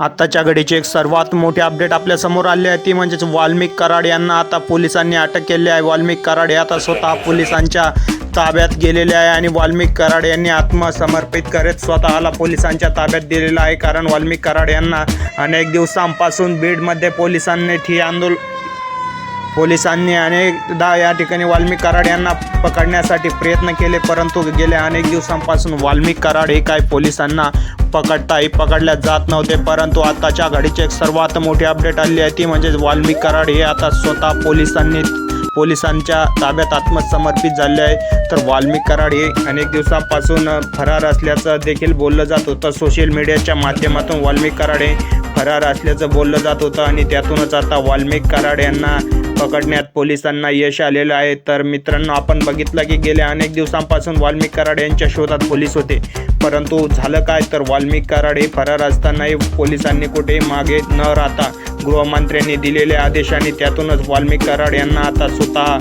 आत्ताच्या घडीचे एक सर्वात मोठी अपडेट आपल्यासमोर आले आहे. ती म्हणजेच वाल्मिक कराड यांना आता पोलिसांनी अटक केली आहे. वाल्मिक कराड हे आता स्वतः पोलिसांच्या ताब्यात गेलेले आहे आणि वाल्मिक कराड यांनी आत्मसमर्पित करत स्वतःला पोलिसांच्या ताब्यात दिलेला आहे. कारण वाल्मिक कराड यांना अनेक दिवसांपासून बीडमध्ये पोलिसांनी ठिय्या आंदोलन पोलिसांनी अनेकदा या ठिकाणी वाल्मिक कराड यांना पकडण्यासाठी प्रयत्न केले परंतु गेल्या अनेक दिवसांपासून वाल्मिक कराड हे काय पोलिसांना पकडताही पकडल्या जात नव्हते. परंतु आताच्या घडीचे एक सर्वात मोठी अपडेट आली आहे ती म्हणजेच वाल्मिक कराड हे आता स्वतः पोलिसांनी पोलिसांच्या ताब्यात आत्मसमर्पित झाले आहे. तर वाल्मिक कराड हे अनेक दिवसांपासून फरार असल्याचं देखील बोललं जात होतं. सोशल मीडियाच्या माध्यमातून वाल्मिक कराड हे फरार असल्याचं बोललं जात होतं आणि त्यातूनच आता वाल्मिक कराड यांना पकडण्यात पोलिसांना यश आलेलं आहे. तर मित्रांनो आपण बघितलं की गेल्या अनेक दिवसांपासून वाल्मिक कराड यांच्या शोधात पोलीस होते. परंतु झालं काय? तर वाल्मिक कराड हे फरार असतानाही पोलिसांनी कुठेही मागे न राहता गृहमंत्र्यांनी दिलेल्या आदेशाने त्यातूनच वाल्मिक कराड यांना आता स्वतः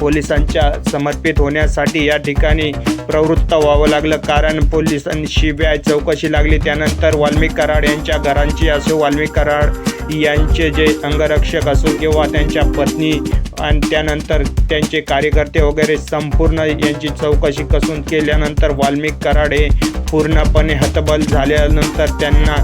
पोलिसांच्या समर्पित होण्यासाठी या ठिकाणी प्रवृत्त व्हावं लागलं. कारण पोलिसांनी शिबिआय चौकशी लागली. त्यानंतर वाल्मिक कराड यांच्या घरांची असो वाल्मिक कराड यांचे जे अंगरक्षक असो किंवा त्यांच्या पत्नी आणि त्यानंतर त्यांचे कार्यकर्ते वगैरे संपूर्ण यांची चौकशी कसून केल्यानंतर वाल्मिक कराड हे पूर्णपणे हतबल झाल्यानंतर त्यांना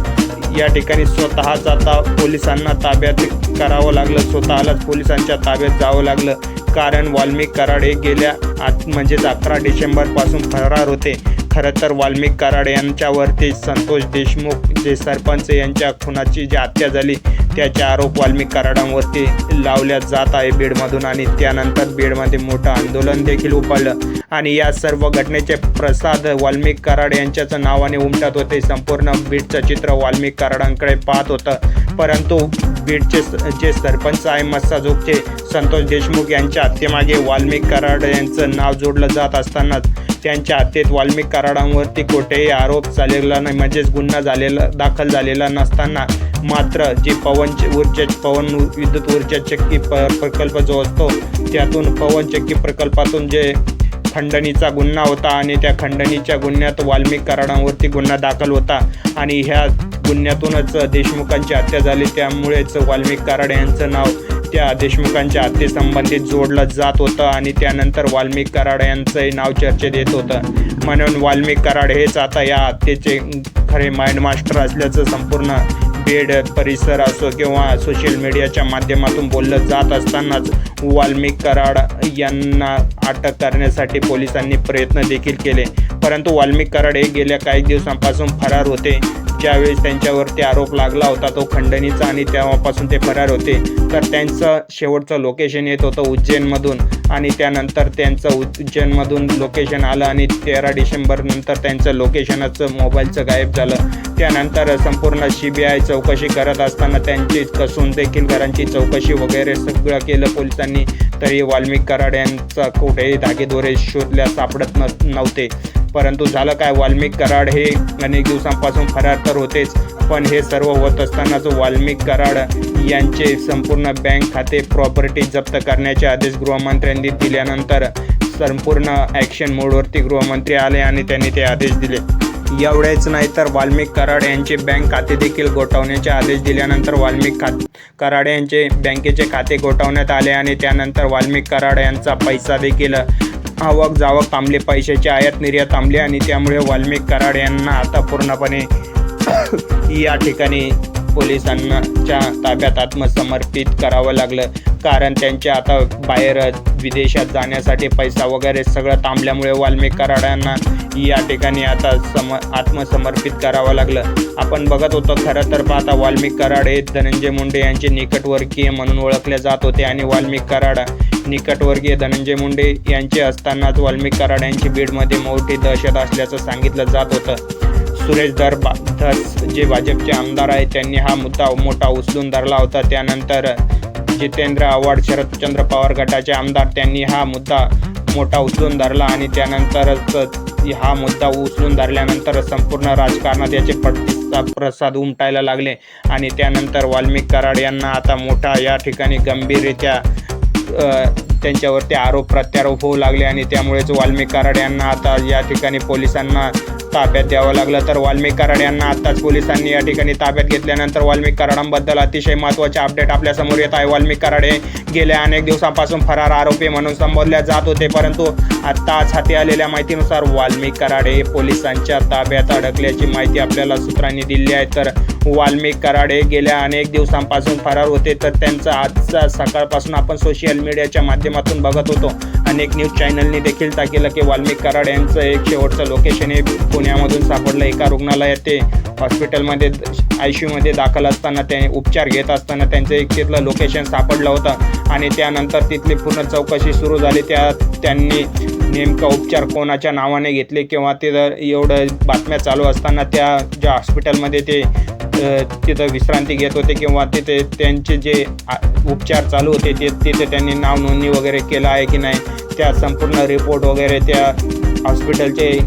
या ठिकाणी स्वतःच आता पोलिसांना ताब्यात करावं लागलं. स्वतःलाच पोलिसांच्या ताब्यात जावं लागलं. कारण वाल्मिक कराड हे गेल्या आत म्हणजेच अकरा डिसेंबरपासून फरार होते. खरं तर वाल्मिक कराड यांच्यावरती संतोष देशमुख जे सरपंच यांच्या खुनाची जी हत्या झाली त्याच्या आरोप वाल्मिक कराडांवरती लावल्या जात आहे. बीडमधून आणि त्यानंतर बीडमध्ये मोठं आंदोलन देखील उभारलं आणि या सर्व घटनेचे प्रसाद वाल्मिक कराड यांच्याच नावाने उमटत होते. संपूर्ण बीडचं चित्र वाल्मिक कराडांकडे पाहत होतं. परंतु बीडचे स- जे सरपंच आहे मस्साजोगचे संतोष देशमुख यांच्या हत्येमागे वाल्मिक कराड यांचं नाव जोडलं जात असतानाच त्यांच्या हत्येत वाल्मिक कराडांवरती कोठेही आरोप चाललेला नाही. म्हणजेच गुन्हा झालेला दाखल झालेला नसताना मात्र जे पवन ऊर्जा पवन विद्युत ऊर्जा चक्की प प्रकल्प जो असतो त्यातून पवन चक्की प्रकल्पातून जे खंडणीचा गुन्हा होता आणि त्या खंडणीच्या गुन्ह्यात वाल्मिक कराडांवरती गुन्हा दाखल होता आणि ह्या गुन्ह्यातूनच देशमुखांची हत्या झाली. त्यामुळेच वाल्मिक कराड यांचं नाव त्या देशमुखांच्या हत्येसंबंधित जोडलं जात होतं आणि त्यानंतर वाल्मिक कराड यांचंही नाव चर्चेत येत होतं. म्हणून वाल्मिक कराड हेच आता या हत्येचे खरे माइंड मास्टर असल्याचं संपूर्ण बेड परिसर असो किंवा सोशल मीडियाच्या माध्यमातून बोललं जात असतानाच वाल्मिक कराड यांना अटक करण्यासाठी पोलिसांनी प्रयत्न देखील केले. परंतु वाल्मिक कराड हे गेल्या काही दिवसांपासून फरार होते. ज्यावेळेस त्यांच्यावरती आरोप लागला होता तो खंडणीचा आणि तेव्हापासून ते फरार होते. तर त्यांचं शेवटचं लोकेशन येत होतं उज्जैनमधून आणि त्यानंतर त्यांचं उज्जैनमधून लोकेशन आलं आणि तेरा डिसेंबर नंतर त्यांचं लोकेशनचं मोबाईलचं गायब झालं. त्यानंतर संपूर्ण सी बी आय चौकशी करत असताना त्यांची कसून देखील घरांची चौकशी वगैरे सगळं केलं पोलिसांनी. तरी वाल्मिक कराड यांचा कुठेही धागेदोरे शोधल्या सापडत न नव्हते. परंतु झालं काय? वाल्मिक कराड हे अनेक दिवसांपासून फरार तर होतेच पण हे सर्व होत असतानाच वाल्मिक कराड यांचे संपूर्ण बँक खाते प्रॉपर्टी जप्त करण्याचे आदेश गृहमंत्र्यांनी दिल्यानंतर संपूर्ण ॲक्शन मोडवरती गृहमंत्री आले आणि त्यांनी ते आदेश दिले. एवढेच नाही तर वाल्मिक कराड यांचे बँक खाते देखील गोठवण्याचे आदेश दिल्यानंतर वाल्मिक खात कराड यांचे बँकेचे खाते गोठवण्यात आले आणि त्यानंतर वाल्मिक कराड यांचा पैसा देखील आवक जावक थांबले पैशाची आयात निर्यात थांबली आणि त्यामुळे वाल्मिक कराड यांना आता पूर्णपणे या ठिकाणी पोलिसांच्या ताब्यात आत्मसमर्पित करावं लागलं. कारण त्यांच्या आता बाहेर विदेशात जाण्यासाठी पैसा वगैरे सगळं थांबल्यामुळे वाल्मिक कराडांना या ठिकाणी आता सम आत्मसमर्पित करावं लागलं. आपण बघत होतो खरं तर पाहता वाल्मिक कराड हे धनंजय मुंडे यांचे निकटवर्गीय म्हणून ओळखले जात होते आणि वाल्मिक कराड निकटवर्गीय धनंजय मुंडे यांचे असतानाच वाल्मिक कराड यांची बीडमध्ये मोठी दहशत असल्याचं सांगितलं जात होतं. सुरेश दर बा धस जे भाजपचे आमदार आहेत त्यांनी हा मुद्दा मोठा उचलून धरला होता. त्यानंतर जितेंद्र आव्हाड शरदचंद्र पवार गटाचे आमदार त्यांनी हा मुद्दा मोठा उचलून धरला आणि त्यानंतरच हा मुद्दा उचलून धरल्यानंतर संपूर्ण राजकारणात याचे प्रतिसा प्रसाद उमटायला लागले. आणि त्यानंतर वाल्मिक कराड यांना आता मोठा या ठिकाणी गंभीररित्या त्यांच्यावरती आरोप प्रत्यारोप होऊ लागले आणि त्यामुळेच वाल्मिक कराड यांना आता या ठिकाणी पोलिसांना ताब्यात द्यावं लागलं तर वाल्मिक कराड यांना आत्ताच पोलिसांनी या ठिकाणी ताब्यात घेतल्यानंतर वाल्मिक कराडांबद्दल अतिशय महत्त्वाचे अपडेट आपल्यासमोर येत आहे. वाल्मिक कराड हे गेल्या अनेक दिवसांपासून फरार आरोपी म्हणून संबोधल्या जात होते परंतु आत्ताच हाती आलेल्या माहितीनुसार वाल्मिक कराड हे पोलिसांच्या ताब्यात अडकल्याची माहिती आपल्याला सूत्रांनी दिली आहे. तर वाल्मिक कराड हे गेल्या अनेक दिवसांपासून फरार होते. तर त्यांचा आजचा सकाळपासून आपण सोशल मीडियाच्या माध्यमातून बघत होतो. अनेक न्यूज चॅनलनी देखील टाकेलं की वाल्मिक कराड यांचं एक शेवटचं लोकेशन हे पुण्यामधून सापडलं. एका रुग्णालयात ते हॉस्पिटलमध्ये आय सी यूमध्ये दाखल असताना ते उपचार घेत असताना त्यांचं एक तिथलं लोकेशन सापडलं होतं. आणि त्यानंतर तिथली पूर्ण चौकशी सुरू झाली. त्या त्यांनी नेमका उपचार कोणाच्या नावाने घेतले किंवा तिथं एवढं बातम्या चालू असताना त्या ज्या हॉस्पिटलमध्ये ते तिथं विश्रांती घेत होते किंवा तिथे त्यांचे जे आ- उपचार चालू होते ते तिथे त्यांनी नाव नोंदणी वगैरे केलं आहे की नाही त्या संपूर्ण रिपोर्ट वगैरे त्या हॉस्पिटलचे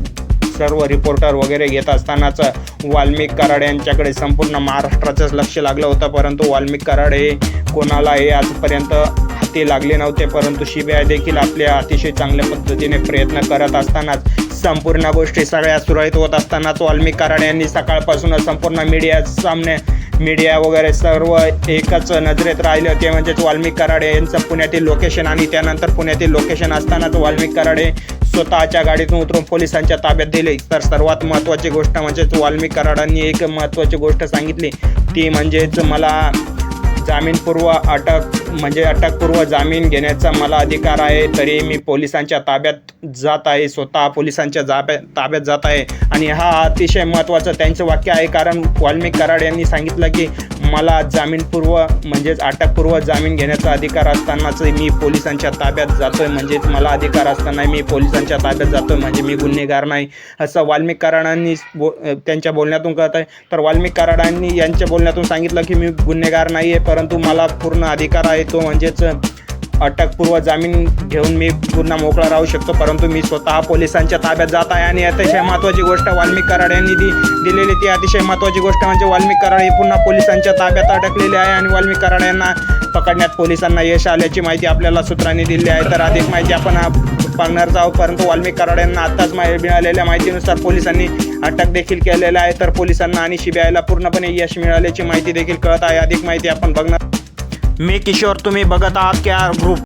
सर्व रिपोर्टर वगैरे घेत असतानाच वाल्मिक कराड यांच्याकडे संपूर्ण महाराष्ट्राचंच लक्ष लागलं होतं. परंतु वाल्मिक कराड हे कोणालाही आजपर्यंत हाती लागले नव्हते. परंतु सीबीआय देखील आपल्या अतिशय चांगल्या पद्धतीने प्रयत्न करत असतानाच संपूर्ण गोष्टी सगळ्या सुरळीत होत असतानाच वाल्मिक कराड यांनी सकाळपासूनच संपूर्ण मीडिया सामने मीडिया वगैरे सर्व एकच नजरेत राहिले होते म्हणजेच वाल्मिक कराडे यांचं पुण्यातील लोकेशन आणि त्यानंतर पुण्यातील लोकेशन असतानाच वाल्मिक कराडे स्वतःच्या गाडीतून उतरून पोलिसांच्या ताब्यात दिले. तर सर्वात महत्त्वाची गोष्ट म्हणजेच वाल्मिक कराडांनी एक महत्त्वाची गोष्ट सांगितली. ती म्हणजेच मला जामीनपूर्व अटक म्हणजे अटकपूर्व जामीन घेण्याचा मला अधिकार आहे. तरी मी पोलिसांच्या ताब्यात जात आहे. स्वतः पोलिसांच्या जाब्यात ताब्यात जात आहे. आणि हा अतिशय महत्त्वाचं त्यांचं वाक्य आहे. कारण वाल्मिक कराड यांनी सांगितलं की मला जामीनपूर्व म्हणजेच अटकपूर्व जामीन घेण्याचा अधिकार असतानाच मी पोलिसांच्या ताब्यात जातोय. म्हणजेच मला अधिकार असताना मी पोलिसांच्या ताब्यात जातोय. म्हणजे मी गुन्हेगार नाही असं वाल्मिक कराडांनी बो त्यांच्या बोलण्यातून कळत आहे. तर वाल्मिक कराडांनी यांच्या बोलण्यातून सांगितलं की मी गुन्हेगार नाही आहे परंतु मला पूर्ण अधिकार आहे तो म्हणजेच अटकपूर्व जामीन घेऊन मी पूर्ण मोकळा राहू शकतो परंतु मी स्वतः पोलिसांच्या ताब्यात जात आहे आणि अतिशय महत्त्वाची गोष्ट वाल्मिक कराड यांनी दि दिलेली ती अतिशय महत्त्वाची गोष्ट म्हणजे वाल्मिक कराड हे पुन्हा पोलिसांच्या ताब्यात अडकलेले आहे आणि वाल्मिक कराड यांना पकडण्यात पोलिसांना यश आल्याची माहिती आपल्याला सूत्रांनी दिली आहे. तर अधिक माहिती आपण पाहणारच आहोत परंतु वाल्मिक कराड यांना आत्ताच माहिती मिळालेल्या माहितीनुसार पोलिसांनी अटक देखील केलेलं आहे. तर पोलिसांना आणि सीबीआयला पूर्णपणे यश मिळाल्याची माहिती देखील कळत आहे. अधिक माहिती आपण बघणार मी किशोर तुम्ही बघत आहात क्या ग्रुप.